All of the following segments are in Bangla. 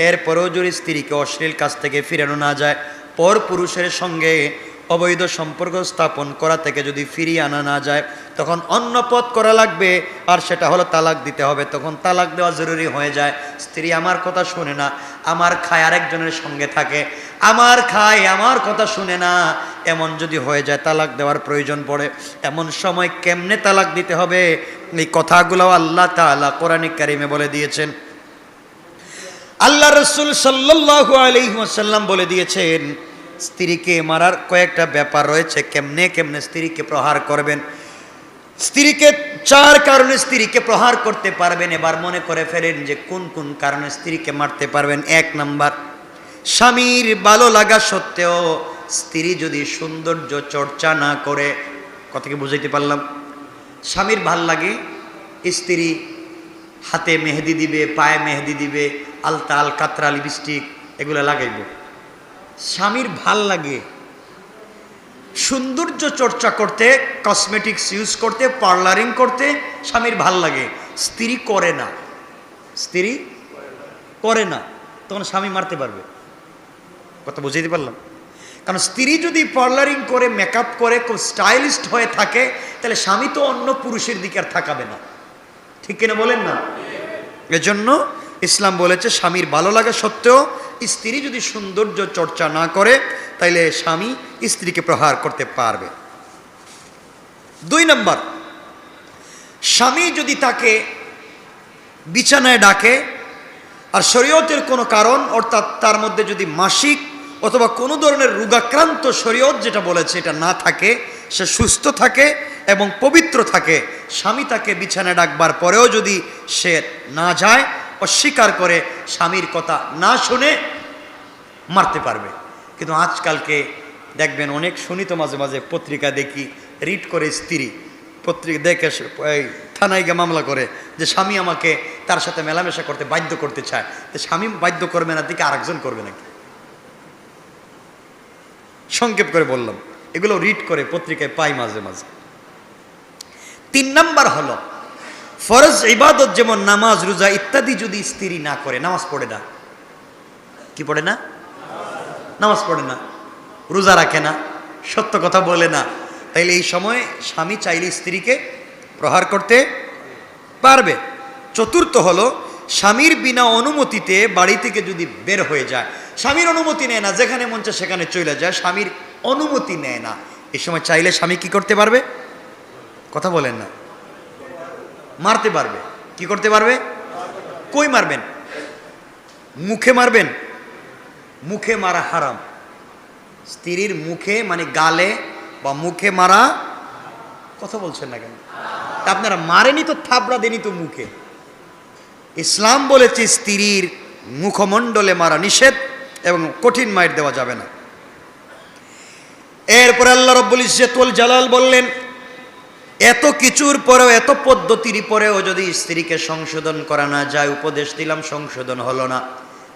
এরপরেও যদি স্ত্রীকে অশ্লীল কাজ থেকে ফিরানো না যায়, পর পুরুষের সঙ্গে অবৈধ সম্পর্ক স্থাপন করা থেকে যদি ফিরিয়ে আনা না যায়, তখন অন্য পথ করা লাগবে। আর সেটা হলো তালাক দিতে হবে। তখন তালাক দেওয়া জরুরি হয়ে যায়। স্ত্রী আমার কথা শুনে না, আমার খায় আরেকজনের সঙ্গে থাকে। আমার খায়, আমার কথা শুনে না। এমন যদি হয়ে যায়, তালাক দেওয়ার প্রয়োজন পড়ে। এমন সময় কেমনে তালাক দিতে হবে? এই কথাগুলো আল্লাহ তাআলা কোরআনিক কারিমে বলে দিয়েছেন। আল্লাহ রসুল সাল্লাল্লাহু আলাইহি ওয়াসাল্লাম বলে দিয়েছেন, স্ত্রীকে মারার কয়েকটা ব্যাপার রয়েছে, কেমনে কেমনে স্ত্রীকে প্রহার করবেন? স্ত্রীকে চার কারণে স্ত্রীকে প্রহার করতে পারবেন, এবার মনে করে ফেলেন যে কোন কোন কারণে স্ত্রীকে মারতে পারবেন। এক নাম্বার, স্বামীর ভালো লাগা সত্ত্বেও স্ত্রী যদি সৌন্দর্য চর্চা না করে কথাকে বুঝাইতে পারলাম? স্বামীর ভালো লাগে, স্ত্রী হাতে মেহেদি দিবে, পায়ে মেহেদি দিবে আলতা আল কাতরা লিপস্টিক, এগুলো লাগাইব। স্বামীর ভালো লাগে। সৌন্দর্য চর্চা করতে কসমেটিক্স ইউজ করতে, পার্লারিং করতে স্বামীর ভালো লাগে। স্ত্রী করে না। স্ত্রী করে না। তখন স্বামী মারতে পারবে। কথা বুঝাইতে পারলাম? কারণ স্ত্রী যদি পার্লারিং করে মেকআপ করে, খুব স্টাইলিস্ট হয়ে থাকে, তাহলে স্বামী তো অন্য পুরুষের দিকে আর থাকাবে না। ঠিক কিনা বলেন না? এজন্য ইসলাম বলেছে, স্বামীর ভালো লাগা সত্ত্বেও স্ত্রী যদি সৌন্দর্য চর্চা না করে, তাইলে স্বামী স্ত্রীকে প্রহার করতে পারবে। দুই নম্বর, স্বামী যদি তাকে বিছানায় ডাকে, আর শরীয়তের কোনো কারণ, অর্থাৎ তার মধ্যে যদি মাসিক অথবা কোনো ধরনের রোগাক্রান্ত শরীয়ত যেটা বলেছে, এটা না থাকে, সে সুস্থ থাকে এবং পবিত্র থাকে, স্বামী তাকে বিছানায় ডাকবার পরেও যদি সে না যায় অস্বীকার করে স্বামীর কথা না শুনে মারতে পারবে। কিন্তু আজকালকে দেখবেন অনেক শুনি তো মাঝে মাঝে পত্রিকা দেখি রিড করে স্ত্রী, পত্রিকা দেখে থানায় গিয়ে মামলা করে যে স্বামী আমাকে তার সাথে মেলামেশা করতে বাধ্য করতে চায়। তো স্বামী বাধ্য করবে না দিকে আরেকজন করবে নাকি? সংক্ষেপ করে বললাম, এগুলো রিড করে পত্রিকায় পাই মাঝে মাঝে। তিন নাম্বার হলো ফরজ ইবাদত যেমন নামাজ, রোজা ইত্যাদি যদি স্ত্রী না করে, নামাজ পড়ে না। কি পড়ে না? নামাজ পড়ে না। রোজা রাখে না। সত্য কথা বলে না। তাইলে এই সময় স্বামী চাইলে স্ত্রীকে প্রহার করতে পারবে। চতুর্থ হলো, স্বামীর বিনা অনুমতিতে বাড়ি থেকে যদি বের হয়ে যায়, স্বামীর অনুমতি নেয় না, যেখানে মন চায় সেখানে চলে যায়, স্বামীর অনুমতি নেয় না। এই সময় চাইলে স্বামী কি করতে পারবে? কথা বলেন না। মারতে পারবে। কি করতে পারবে? কই মারবেন? মুখে মারবেন? মুখে মারা হারাম। স্ত্রীর মুখে মানে গালে বা মুখে মারা কথা বলছেন না কেন? তা আপনারা মারেনি তো থাবড়া দেনি তো মুখে। ইসলাম বলেছে স্ত্রীর মুখমণ্ডলে মারা নিষেধ এবং কঠিন মাইর দেওয়া যাবে না। এরপর আল্লাহ রব্বুল ইজ্জতুল জালাল বললেন এত কিছুর পরেও, এত পদ্ধতির পরেও যদি স্ত্রীকে সংশোধন করা না যায়, উপদেশ দিলাম, সংশোধন হলো না।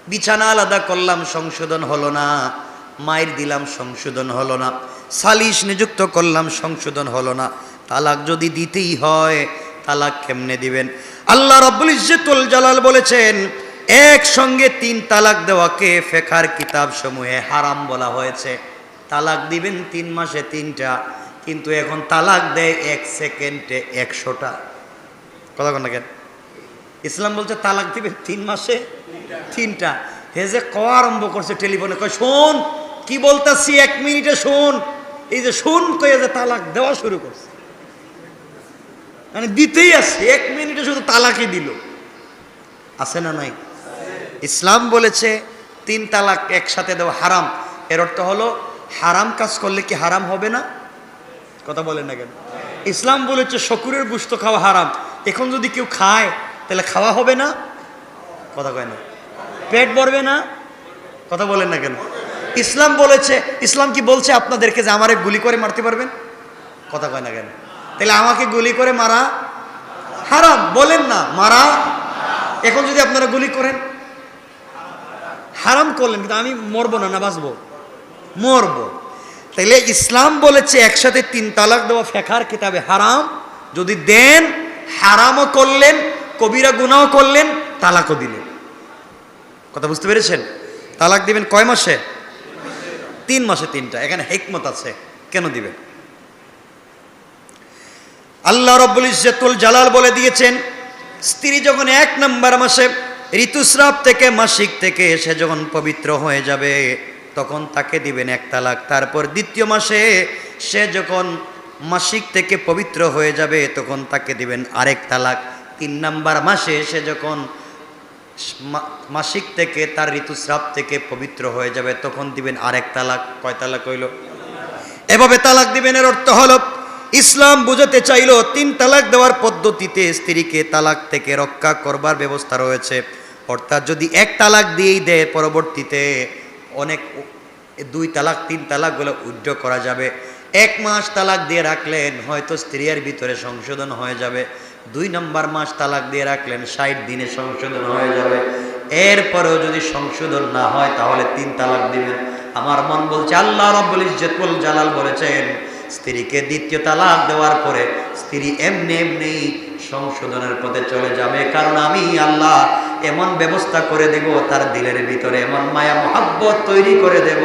বিছানা আলাদা করলাম, সংশোধন হলো না। মায়ের দিলাম, সংশোধন হলো না। সালিশ নিযুক্ত করলাম, সংশোধন হলো না। তালাক যদি দিতেই হয়, তালাক কেমনে দিবেন? আল্লাহ রব্বুল ইজ্জতুল জালাল বলেছেন, একসঙ্গে তিন তালাক দেওয়াকে ফেখার কিতাব সমূহে হারাম বলা হয়েছে। তালাক দিবেন তিন মাসে তিনটা। কিন্তু এখন তালাক দেয় এক সেকেন্ডে একশোটা। কথা কোন কেন? ইসলাম বলছে, তালাক দিবে তিন মাসে? তিনটা। হে যে ক আরম্ভ করছে টেলিফোনে, কয়, শোন, কি বলতেছি এক মিনিটে শোন। এই যে শোন কয়ে যে তালাক দেওয়া শুরু করছে। মানে দিতেই আছে এক মিনিটে শুধু তালাকই দিল। আছে না নাই? ইসলাম বলেছে, তিন তালাক একসাথে দেওয়া হারাম। এর অর্থ হলো, হারাম কাজ করলে কি হারাম হবে না? কথা বলেন না কেন? ইসলাম বলেছে শকুরের গুস্ত খাওয়া হারাম। এখন যদি কেউ খায়, তাহলে খাওয়া হবে না? কথা কয় না। পেট ভরবে না? কথা বলেন না কেন? ইসলাম বলেছে, ইসলাম কি বলছে আপনাদেরকে যে আমারে গুলি করে মারতে পারবেন? কথা কয় না কেন? তাহলে আমাকে গুলি করে মারা হারাম। বলেন না, মারা। এখন যদি আপনারা গুলি করেন, হারাম করলেন, কিন্তু আমি মরবো না না বাঁচবো। মরবো। তাইলে ইসলাম বলেছে একসাথে তিন তালাক দেওয়া ফেখার কিতাবে হারাম। যদি দেন, হারামও করলেন, কবিরা গুনাও করলেন, তালাকও দিলেন। কথা বুঝতে পেরেছেন? তালাক দিবেন কয় মাসে? তিন মাসে তিনটা। এখানে হেকমত আছে। কেন দিবেন? আল্লাহ রব্বুল ইজ্জতুল জালাল বলে দিয়েছেন, স্ত্রী যখন এক নম্বর মাসে ঋতুস্রাব থেকে মাসিক থেকে সে যখন পবিত্র হয়ে যাবে তখন তাকে দিবেন এক তালাক। তারপর দ্বিতীয় মাসে সে যখন মাসিক থেকে পবিত্র হয়ে যাবে, তখন তাকে দিবেন আরেক তালাক। তিন নাম্বার মাসে সে যখন মাসিক থেকে তার ঋতুস্রাব থেকে পবিত্র হয়ে যাবে, তখন দিবেন আরেক তালাক। কয় তালাক হইল? এভাবে তালাক দিবেন এর অর্থ হলো, ইসলাম বুঝাতে চাইলো, তিন তালাক দেওয়ার পদ্ধতিতে স্ত্রীকে তালাক থেকে রক্ষা করবার ব্যবস্থা রয়েছে। অর্থাৎ যদি এক তালাক দিয়েই দেয়, পরবর্তীতে অনেক দুই তালাক, তিন তালাক তালাকগুলো উড্ড করা যাবে। এক মাস তালাক দিয়ে রাখলেন, হয়তো স্ত্রীর ভিতরে সংশোধন হয়ে যাবে। দুই নম্বর মাস তালাক দিয়ে রাখলেন, ষাট দিনে সংশোধন হয়ে যাবে। এরপরেও যদি সংশোধন না হয়, তাহলে তিন তালাক দিবেন। আমার মন বলছে, আল্লাহ রব্বুল ইজ্জতুল জালাল বলেছেন, স্ত্রীকে দ্বিতীয় তালাক দেওয়ার পরে স্ত্রী এমনি এমনি সংশোধনের পথে চলে যাবে। কারণ আমি আল্লাহ এমন ব্যবস্থা করে দেব, তার দিলের ভিতরে এমন মায়া, মহাব্বত তৈরি করে দেব।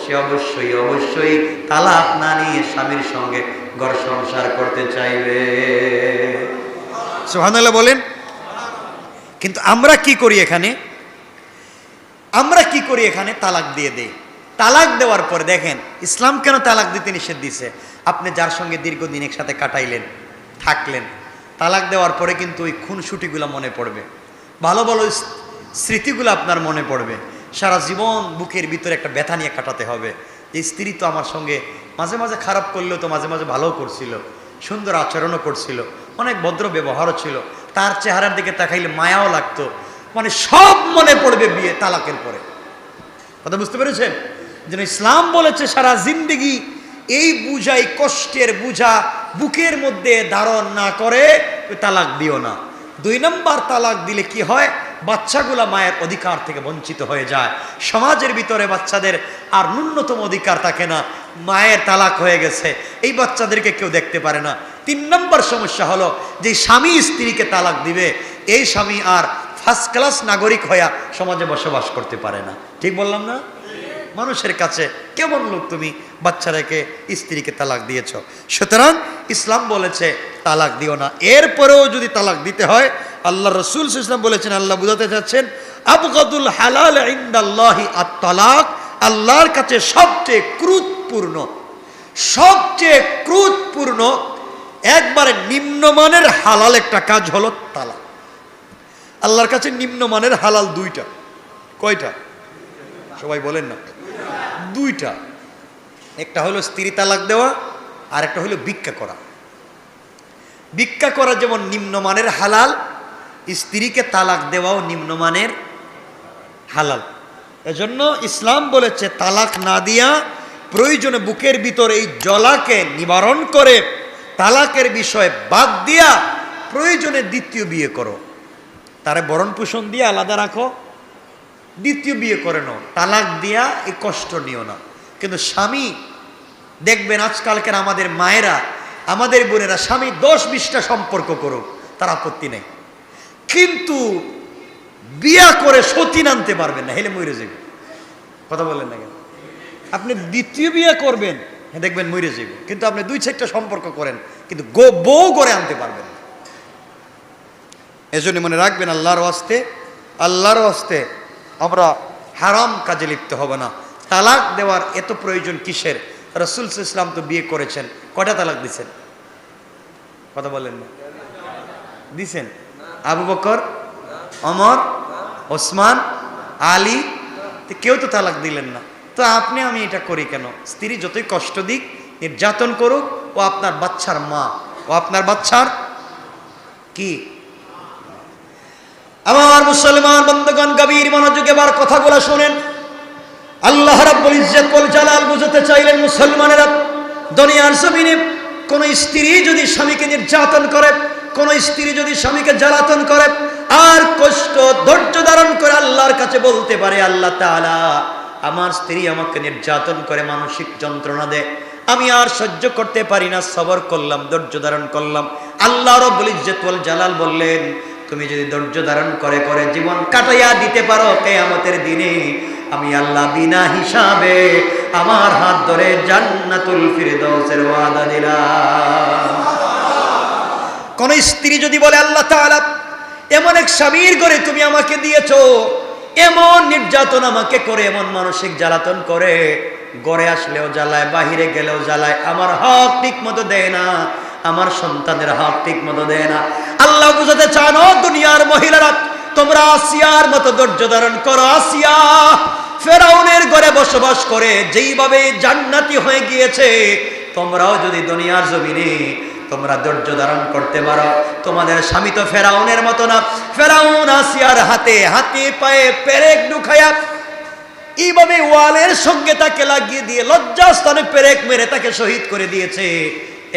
সে অবশ্যই অবশ্যই তালাক না নিয়ে স্বামীর সঙ্গে ঘর সংসার করতে চাইবে। সোহানাল্লাহ বলেন, কিন্তু আমরা কি করি এখানে? আমরা কি করি এখানে? তালাক দিয়ে দেই। তালাক দেওয়ার পর দেখেন, ইসলাম কেন তালাক দিতে নিষেধ দিছে? আপনি যার সঙ্গে দীর্ঘদিন একসাথে কাটাইলেন, থাকলেন, তালাক দেওয়ার পরে কিন্তু ওই খুনসুটিগুলো মনে পড়বে। ভালো ভালো স্মৃতিগুলো আপনার মনে পড়বে। সারা জীবন বুকের ভিতরে একটা ব্যথা নিয়ে কাটাতে হবে। এই স্ত্রী তো আমার সঙ্গে মাঝে মাঝে খারাপ করলেও তো মাঝে মাঝে ভালোও করছিল, সুন্দর আচরণও করছিল, অনেক ভদ্র ব্যবহারও ছিল। তার চেহারার দিকে তাকাইলে মায়াও লাগতো। মানে সব মনে পড়বে বিয়ে তালাকের পরে। কথা বুঝতে পেরেছেন? যেন ইসলাম বলেছে, সারা জিন্দিগি এই বুঝাই কষ্টের বুঝা বুকের মধ্যে ধারণ না করে তালাক দিও না। দুই নম্বর তালাক দিলে কি হয়? বাচ্চাগুলা মায়ের অধিকার থেকে বঞ্চিত হয়ে যায়। সমাজের ভিতরে বাচ্চাদের আর ন্যূনতম অধিকার থাকে না। মায়ের তালাক হয়ে গেছে। এই বাচ্চাদেরকে কেউ দেখতে পারে না। তিন নম্বর সমস্যা হলো যে স্বামী স্ত্রীকে তালাক দিবে, এই স্বামী আর ফার্স্ট ক্লাস নাগরিক হইয়া সমাজে বসবাস করতে পারে না। ঠিক বললাম না? মানুষের কাছে কেমন লোক তুমি? বাচ্চা রেখে স্ত্রীকে তালাক দিয়েছ। সুতরাং ইসলাম বলেছে তালাক দিও না। এরপরেও যদি তালাক দিতে হয়, আল্লাহ রসুল ইসলাম বলেছেন, আল্লাহ বুঝাতে চাচ্ছেন, আবগাদুল হালাল ইন্দাল্লাহি আর তালাক আল্লাহর কাছে সবচেয়ে ক্রুতপূর্ণ সবচেয়ে ক্রুতপূর্ণ, একবারে নিম্নমানের হালাল একটা কাজ হলো তালাক। আল্লাহর কাছে নিম্নমানের হালাল দুইটা। কয়টা? সবাই বলেন না। দুইটা। একটা হলো স্ত্রী তালাক দেওয়া আর একটা হলো ভিক্ষা করা। ভিক্ষা করা যেমন নিম্নমানের হালাল, স্ত্রীকে তালাক দেওয়াও নিম্নমানের হালাল। এজন্য ইসলাম বলেছে, তালাক না দিয়া প্রয়োজনে বুকের ভিতর এই জলাকে নিবারণ করে, তালাকের বিষয়ে বাদ দিয়া প্রয়োজনে দ্বিতীয় বিয়ে করো। তারে বরণ পোষণ দিয়ে আলাদা রাখো, দ্বিতীয় বিয়ে করে নাও। তালাক দিয়া এই কষ্ট নিও না। কিন্তু স্বামী, দেখবেন আজকালকার আমাদের মায়েরা আমাদের বোনেরা স্বামী দশ বিশটা সম্পর্ক করুক, তার আপত্তি নেই। কিন্তু বিয়া করে সতী আনতে পারবেন না, হেলে মরে যাবে। কথা বলেন না কেন? আপনি দ্বিতীয় বিয়ে করবেন হ্যাঁ দেখবেন মরে যাবে। কিন্তু আপনি দুই চারটা সম্পর্ক করেন, কিন্তু গো বউ করে আনতে পারবেন এজন্য মনে রাখবেন, আল্লাহর ওয়াস্তে আল্লাহর ওয়াস্তে আমরা হারাম কাজে লিপ্ত হব না। তালাক দেওয়ার এত প্রয়োজন কিসের? রসুল ইসলাম তো বিয়ে করেছেন। কটা তালাক দিছেন? কথা বলেন না। দিছেন? আবু বকর অমর ওসমান, আলী কেউ তো তালাক দিলেন না। তো আপনি, আমি এটা করি কেন? স্ত্রী যতই কষ্ট দিক, নির্যাতন করুক, ও আপনার বাচ্চার মা। ও আপনার বাচ্চার কি? আমার মুসলমান বন্ধগণ, গভীর মনোযোগে এবার কথাগুলো শোনেন। আল্লাহ রাব্বুল ইজ্জত বল জালাল বুঝতে চাইলেন, মুসলমানেরা দুনিয়ার জমিনে কোন স্ত্রী যদি স্বামীকে নির্যাতন করে, কোন স্ত্রী যদি স্বামীকে জ্বালাতন করে, আর কষ্ট, ধৈর্য ধারণ করে আল্লাহর কাছে বলতে পারে, আল্লাহ তাআলা আমার স্ত্রী আমাকে নির্যাতন করে, মানসিক যন্ত্রণা দেয় আমি আর সহ্য করতে পারি না, সবর করলাম, ধৈর্য ধারণ করলাম। আল্লাহ রব্বুল ইজ্জত ওয়াল জালাল বললেন, তুমি যদি ধৈর্য ধারণ করে করে জীবন কাটাইয়া দিতে পারো, কেয়ামতের দিনে আমি আল্লাহ বিনা হিসাবে আমার হাত ধরে জান্নাতুল ফিরদৌসের ওয়াদা দিলাম। কোন স্ত্রী যদি বলে, আল্লাহ তাআলা, এমন এক স্বামীর করে তুমি আমাকে দিয়েছ, এমন নির্যাতন আমাকে করে, এমন মানসিক জ্বালাতন করে গড়ে আসলেও জ্বালায়, বাহিরে গেলেও জ্বালায়, আমার হক ঠিক মতো দেয় না, আমার সন্তানের হক ঠিক মতো দেয় না। আল্লাহ বুঝাতে চান দুনিয়ার মহিলারা তোমরা আসিয়ার মতো ধৈর্য ধারণ করো, আসিয়া। ফেরাউনের ঘরে বসবাস করে, যেইভাবে জান্নাতি হয়ে গিয়েছে, তোমরাও যদি দুনিয়ার জমিনে তোমরা ধৈর্য ধারণ করতে পারো। তোমাদের স্বামী তো ফেরাউনের মতো না। ফেরাউন আসিয়ার হাতে হাতে পায়ে পেরেক ঢুকায়া এইভাবে ওয়ালের সঙ্গে তাকে লাগিয়ে দিয়ে লজ্জাস্থানে পেরেক মেরে তাকে শহীদ করে দিয়েছে।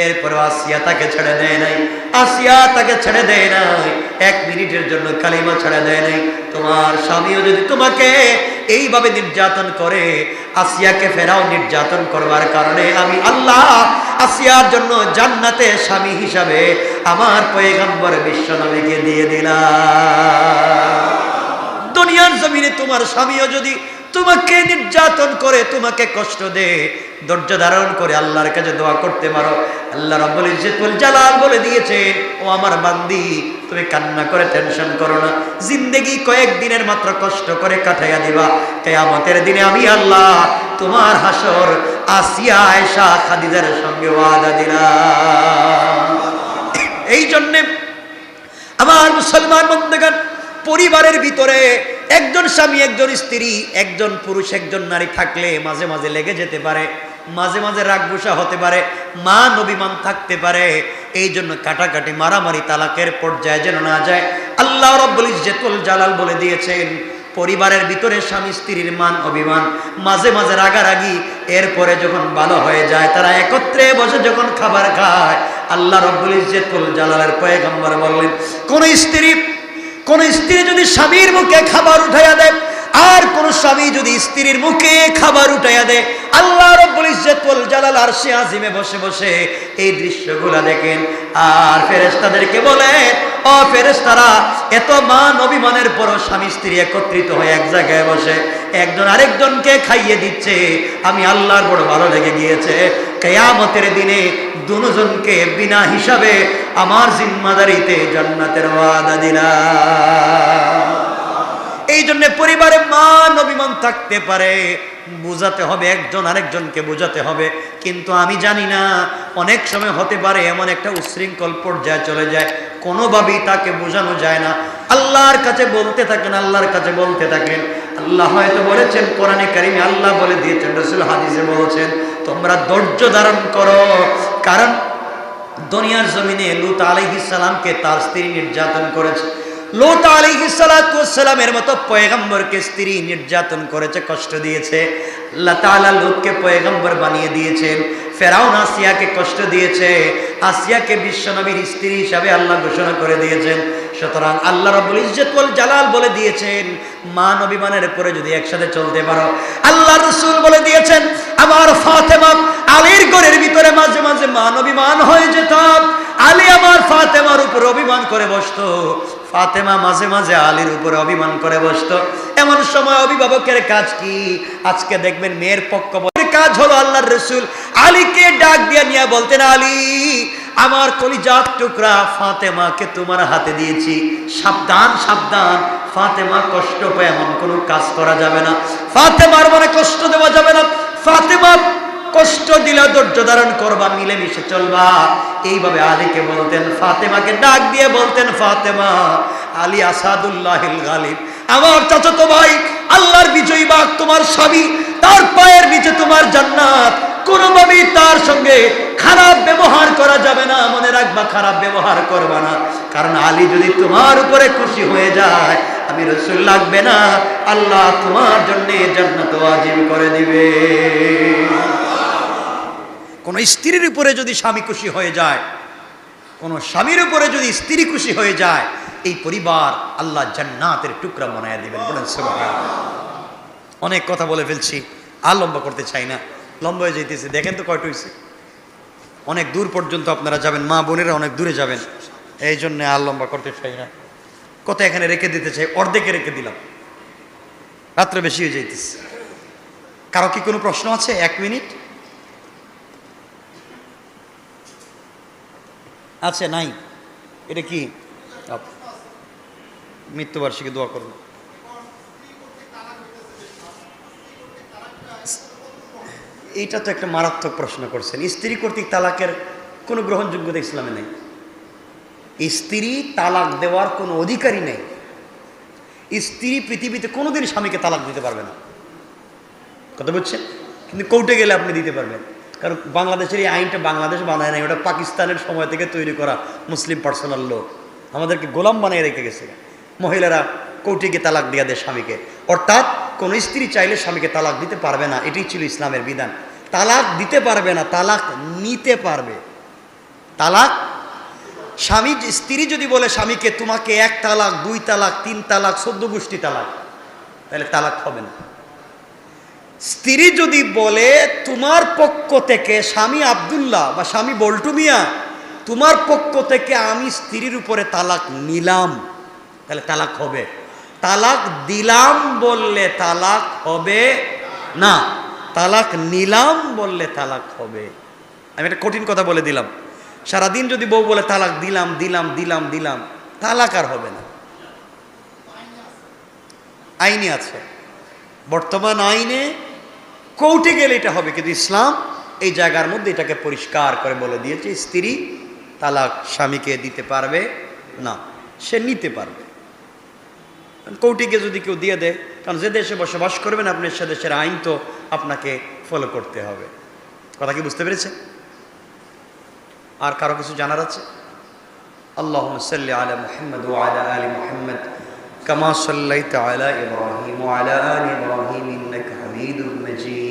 এরপর আসিয়া তাকে ছেড়ে দেয় নাই, আসিয়া তাকে ছেড়ে দেয় নাই। এক মিনিটের জন্য কালিমা ছেড়ে দেয় নাই। তোমার স্বামীও যদি তোমাকে এইভাবে নির্যাতন করে, আসিয়াকে ফেরাও নির্যাতন করবার কারণে আমি আল্লাহ আসিয়ার জন্য জান্নাতে স্বামী হিসাবে আমার পয়গম্বর বিশ্ব নবীকে দিয়ে দিলাম। দুনিয়ার জমিনে তোমার স্বামীও যদি তোমাকে নির্যাতন করে তোমাকে কষ্ট দে, ধৈর্য ধারণ করে আল্লাহর কাছে দোয়া করতে পারো। আল্লাহ রাব্বুল ইজ্জতুল জালাল বলে দিয়েছে, ও আমার বান্দি, তুমি কান্না করে টেনশন করো না। জিন্দেগি কয়েকদিনের মাত্র কষ্ট করে কাটাইয়া দিবা। কিয়ামতের দিনে আমি আল্লাহ তোমার হাসর আসিয়া, আয়েশা, খাদিজার সঙ্গে ওয়াদা দিলাম। এই জন্যে আমার মুসলমান বন্ধুগণ, পরিবারের ভিতরে একজন স্বামী, একজন স্ত্রী, একজন পুরুষ, একজন নারী থাকলে মাঝে মাঝে লেগে যেতে পারে, মাঝে মাঝে রাগ গুসা হতে পারে মান অভিমান থাকতে পারে। এই জন্য কাটাকাটি, মারামারি, তালাকের পর্যায়ে যেন না যায়। আল্লাহ রব্বুল জালাল বলে দিয়েছেন, পরিবারের ভিতরে স্বামী স্ত্রীর মান অভিমান, মাঝে মাঝে রাগারাগি, এরপরে যখন ভালো হয়ে যায়, তারা একত্রে বসে যখন খাবার খায়, আল্লাহ রব্বুল ইজ্জতুল জালালের পয়গম্বর বললেন, কোন স্ত্রী কোন স্ত্রী যদি স্বামীর মুখে খাবার উঠাইয়া দেয়, আর কোন স্বামী যদি স্ত্রীর মুখে খাবার উঠাইয়া দেয় আল্লাহ রব্বুল ইজ্জতুল জালাল আরশে আজিমে বসে বসে এই দৃশ্যগুলা দেখেন। আর ফেরেশতাদেরকে বলে ও ফেরেশতারা, এত মান অভিমানের পরও স্বামী স্ত্রী একত্রিত হয়ে এক জায়গায় বসে, একজন আরেকজনকে খাইয়ে দিচ্ছে। আমি আল্লাহর বড় ভালো লেগে গিয়েছে। কেয়ামতের দিনে দুজনকে বিনা হিসাবে আমার জিম্মাদারিতে জান্নাতের ওয়াদা দিলাম। এই জন্য পরিবারে মান অভিমান থাকতে পারে। বোঝাতে হবে, একজন আরেকজনকে বোঝাতে হবে। কিন্তু আমি জানি না, অনেক সময় হতে পারে এমন একটা উশৃঙ্খল পর্যায়ে চলে যায়। কোনোভাবেই তাকে বোঝানো যায় না। আল্লাহর কাছে বলতে থাকেন, আল্লাহর কাছে বলতে থাকেন। আল্লাহ হয়তো বলেছেন, কোরআনে কারিমে আল্লাহ বলে দিয়েছেন, রসুল হাদিসে বলেছেন, তোমরা ধৈর্য ধারণ করো। কারণ দুনিয়ার জমিনে লুত আলাইহিস সালামকে তার স্ত্রী নির্যাতন করেছে। লোত আলাইহিসসালামের মতো পয়গম্বরকে স্ত্রী নির্যাতন করেছে, কষ্ট দিয়েছে। লোককে পয়গম্বর বানিয়ে দিয়েছেন, ফেরাউন আসিয়াকে কষ্ট দিয়েছে, আসিয়াকে বিশ্বনবীর স্ত্রী হিসাবে আল্লাহ ঘোষণা করে দিয়েছেন। সুতরাং আল্লাহ রাব্বুল ইজ্জতুল জালাল বলে দিয়েছেন মান অভিমানের পরে যদি একসাথে চলতে পারো। আল্লাহ রসুল বলে দিয়েছেন, আমার ফাতেমা আলীর ঘরের ভিতরে মাঝে মাঝে মান অভিমান হয়ে যেতাম, আলী আমার ফাতেমার উপর অভিমান করে বসতো। ফাতেমা মাঝে মাঝে আলীর উপরে অভিমান করে বসতো। এমন সময় অভিভাবকের কাজ কি? আজকে দেখবেন মেয়ের পক্ষ কাজ হলো আল্লাহর রসুল আলীকে ডাক দিয়ে নিয়ে বলতেন, আলী, আমার কলিজাত টুকরা ফাতেমাকে তোমার হাতে দিয়েছি। সাবধান সাবধান। ফাতেমা কষ্ট পায় এমন কোনো কাজ করা যাবে না। ফাতেমার মনে কষ্ট দেওয়া যাবে না। ফাতেমা কষ্ট দিলে ধৈর্য ধারণ করবা, মিলেমিশে চলবা। এইভাবে আলীকে বলতেন, ফাতেমাকে ডাক দিয়ে বলতেন, ফাতেমা, আলী আসাদুল্লাহিল গালিব, আমার চাচাতো ভাই, আল্লাহর বিজয়ী বাগ তোমার স্বামী, তার পায়ের নিচে তোমার জান্নাত। কোনোভাবেই তার সঙ্গে খারাপ ব্যবহার করা যাবে না, মনে রাখবা খারাপ ব্যবহার করবা না। কারণ আলী যদি তোমার উপরে খুশি হয়ে যায়, আমি রসুল লাগবে না, আল্লাহ তোমার জন্য জান্নাত ওয়াজিব করে দিবে। কোন স্ত্রীর উপরে যদি স্বামী খুশি হয়ে যায়, কোনো স্বামীর উপরে যদি স্ত্রী খুশি হয়ে যায়, এই পরিবার আল্লাহ জান্নাতের টুকরা মনায় দেবেন বলেন। অনেক কথা বলে ফেলছি, আর লম্বা করতে চাই না, লম্বা হয়ে যেতেছে দেখেন তো কয়টা হয়েছে অনেক দূর পর্যন্ত আপনারা যাবেন, মা বোনেরা অনেক দূরে যাবেন, এই জন্যে আর লম্বা করতে চাই না। কত এখানে রেখে দিতে চাই, অর্ধেকে রেখে দিলাম। রাত্রে বেশি হয়ে যাইতেছে। কারও কি কোনো প্রশ্ন আছে? এক মিনিট। আছে নাই। এটা কি? মৃত্যুবার্ষিকী দোয়া করুন। এইটা তো একটা মারাত্মক প্রশ্ন করছেন। স্ত্রী কর্তৃক তালাকের কোনো গ্রহণযোগ্যতা ইসলামে নেই। স্ত্রী তালাক দেওয়ার কোনো অধিকারই নেই। স্ত্রী পৃথিবীতে কোনোদিন স্বামীকে তালাক দিতে পারবে না। কথা বুঝছেন? কিন্তু কোর্টে গেলে আপনি দিতে পারবেন। কারণ বাংলাদেশের এই আইনটা বাংলাদেশ বানায় নাই, ওটা পাকিস্তানের সময় থেকে তৈরি করা মুসলিম পার্সোনাল লো আমাদেরকে গোলাম বানিয়ে রেখে গেছে। মহিলারা গিয়ে তালাক দিয়ে দেয় স্বামীকে। অর্থাৎ কোনো স্ত্রী চাইলে স্বামীকে তালাক দিতে পারবে না, এটাই ছিল ইসলামের বিধান। তালাক দিতে পারবে না, তালাক নিতে পারবে। তালাক? স্বামী স্ত্রী যদি বলে স্বামীকে তোমাকে এক তালাক, দুই তালাক, তিন তালাক, চোদ্দ গোষ্ঠী তালাক, তাহলে তালাক হবে না। স্ত্রী যদি বলে, তোমার পক্ষ থেকে স্বামী আবদুল্লাহ বা স্বামী বল্টু মিয়া, তোমার পক্ষ থেকে আমি স্ত্রীর উপরে তালাক নিলাম। তাহলে তালাক হবে। তালাক দিলাম বললে তালাক হবে না। তালাক নিলাম বললে তালাক হবে। আমি একটা কঠিন কথা বলে দিলাম। সারাদিন যদি বউ বলে, তালাক দিলাম দিলাম দিলাম দিলাম, তালাক আর হবে না। আইনে আছে। বর্তমান আইনে কোর্টে গেলে এটা হবে, কিন্তু ইসলাম এই জায়গার মধ্যে এটাকে পরিষ্কার করে বলে দিয়েছে, স্ত্রী তালাক স্বামীকে দিতে পারবে না, সে নিতে পারবে। কৌটিকে যদি কেউ দিয়ে দেয়, কারণ যে দেশে বসবাস করবেন আপনি, সে দেশের আইন তো আপনাকে ফলো করতে হবে। কথা কি বুঝতে পেরেছে আর কারও কিছু জানার আছে? আল্লাহ সাল্লি আলা মুহাম্মদ ও আলা আলি মুহাম্মদ, কামা সাল্লাইতা আলা ইব্রাহিম ও আলা আলি ইব্রাহিম, ইন্নাকা হামিদুল মাজিদ।